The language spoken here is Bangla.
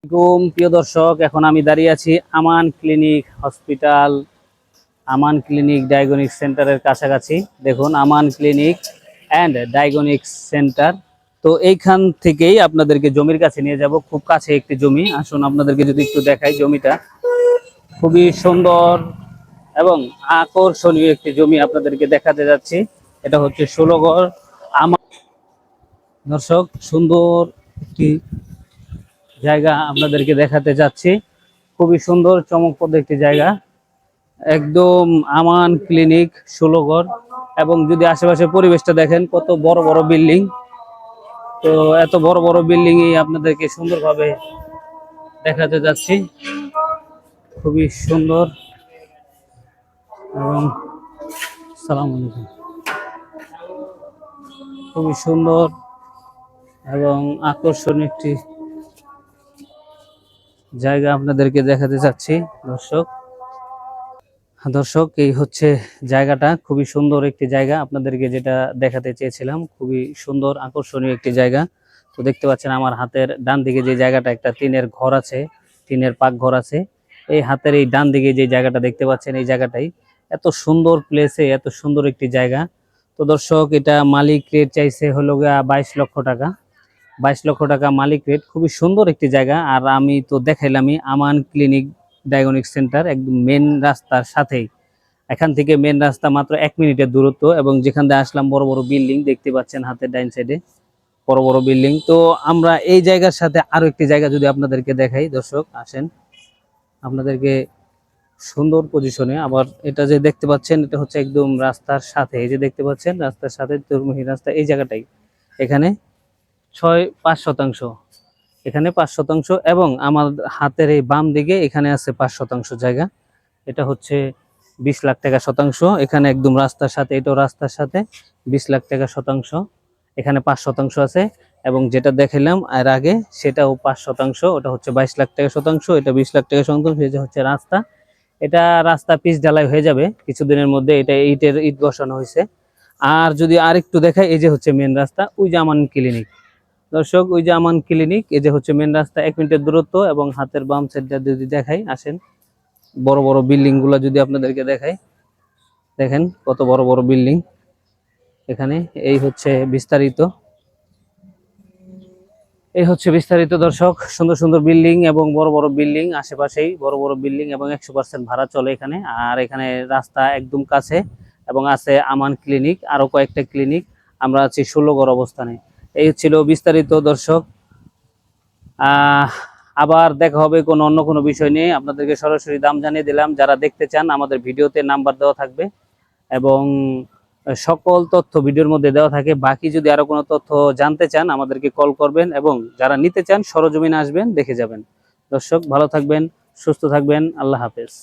আসসালামাইকুম প্রিয় দর্শক, এখন আমি দাঁড়িয়ে আছি Aman clinic hospital, Aman clinic diagnostic সেন্টারের কাছাকাছি। দেখুন, Aman clinic and diagnostic centre. তো এইখান থেকেই আপনাদেরকে জমির কাছে নিয়ে যাব। খুব কাছে একটি জমি। আসুন, আপনাদেরকে যদি একটু দেখাই জমিটা। খুবই সুন্দর এবং আকর্ষণীয় একটি জমি আপনাদেরকে দেখাতে যাচ্ছি। এটা হচ্ছে ষোলগড় আমার দর্শক, সুন্দর একটি জায়গা আপনাদেরকে দেখাতে যাচ্ছি। খুবই সুন্দর, চমকপ্রদ একটি জায়গা। একদম আমান ক্লিনিক ষোলগড় এবং যদি আশেপাশে পরিবেশটা দেখেন, কত বড় বড় বিল্ডিং। তো এত বড় বড় বিল্ডিং ই আপনাদেরকে সুন্দরভাবে দেখাতে যাচ্ছি। খুবই সুন্দর। এবং সালাম আলাইকুম। খুবই সুন্দর এবং আকর্ষণীয় একটি জায়গা আপনাদেরকে দেখাতে চাচ্ছি, দর্শক। দর্শক, এই হচ্ছে জায়গাটা, খুবই সুন্দর একটি জায়গা। আপনাদেরকে যেটা দেখাতে চেয়েছিলাম, খুবই সুন্দর, আকর্ষণীয় একটি জায়গা। তো দেখতে পাচ্ছেন আমার হাতের ডান দিকে যে জায়গাটা, একটা টিনের ঘর আছে, টিনের পাক ঘর আছে। এই হাতের এই ডান দিকে যে জায়গাটা দেখতে পাচ্ছেন, এই জায়গাটাই এত সুন্দর প্লেসে এত সুন্দর একটি জায়গা। তো দর্শক, এটা মালিক রেট চাইছে হলো গা বাইশ লক্ষ টাকা। বাইশ লক্ষ টাকা মালিক রেট খুবই সুন্দর একটি জায়গা। আর আমি তো দেখাইলামই, আমান ক্লিনিক ডায়াগনিক সেন্টার একদম মেন রাস্তার সাথেই। এখান থেকে মেন রাস্তা মাত্র এক মিনিটের দূরত্ব এবং যেখান দিয়ে আসলাম বড় বড় বিল্ডিং দেখতে পাচ্ছেন হাতের ডাইন সাইডে বড় বড় বিল্ডিং তো আমরা এই জায়গার সাথে আরও একটি জায়গা যদি আপনাদেরকে দেখাই, দর্শক, আসেন। আপনাদেরকে সুন্দর পজিশনে আবার এটা যে দেখতে পাচ্ছেন, এটা হচ্ছে একদম রাস্তার সাথে। এই যে দেখতে পাচ্ছেন, রাস্তার সাথে চৌমুহী রাস্তা, এই জায়গাটাই। এখানে ছয় পাঁচ শতাংশ। এখানে পাঁচ শতাংশ এবং আমার হাতের এই বাম দিকে এখানে আছে পাঁচ শতাংশ জায়গা। এটা হচ্ছে বিশ লাখ টাকা শতাংশ। এখানে একদম রাস্তার সাথে, এটাও রাস্তার সাথে বিশ লাখ টাকা শতাংশ। এখানে পাঁচ শতাংশ আছে এবং যেটা দেখালাম এর আগে সেটাও পাঁচ শতাংশ। ওটা হচ্ছে বাইশ লাখ টাকা শতাংশ, এটা বিশ লাখ টাকা শতাংশ এটা হচ্ছে রাস্তা। এটা রাস্তা পিচ ঢালাই হয়ে যাবে কিছুদিনের মধ্যে, এটা ইটের ইট বসানো হয়েছে। আর যদি আরেকটু দেখায় এই যে হচ্ছে মেন রাস্তা, ওই যে ক্লিনিক দর্শক, ওই যে আমান ক্লিনিক, এই যে হচ্ছে মেন রাস্তা, এক মিনিটের দূরত্ব এবং হাতের বাম সাইডটা যদি দেখাই, আসেন। বড় বড় বিল্ডিংগুলা যদি আপনাদেরকে দেখাই, দেখেন কত বড় বড় বিল্ডিং। এখানে এই হচ্ছে বিস্তারিত। এই হচ্ছে বিস্তারিত, দর্শক। সুন্দর সুন্দর বিল্ডিং এবং বড় বড় বিল্ডিং আশেপাশেই, বড় বড় বিল্ডিং এবং একশো পার্সেন্ট ভাড়া চলে এখানে। আর এখানে রাস্তা একদম কাছে এবং আছে আমান ক্লিনিক, আরও কয়েকটা ক্লিনিক। আমরা আছি ষোলোগড় অবস্থানে। এই ছিল বিস্তারিত দর্শক। আবার দেখা হবে কোনো অন্য কোনো বিষয় নিয়ে। আপনাদেরকে সরাসরি দাম জানিয়ে দিলাম। যারা দেখতে চান, আমাদের ভিডিওতে নাম্বার দেওয়া থাকবে এবং সকল তথ্য ভিডিওর মধ্যে দেওয়া থাকে। বাকি যদি আরও কোনো তথ্য জানতে চান, আমাদেরকে কল করবেন এবং যারা নিতে চান, সরজমিনে আসবেন, দেখে যাবেন। দর্শক, ভালো থাকবেন, সুস্থ থাকবেন। আল্লাহ হাফেজ।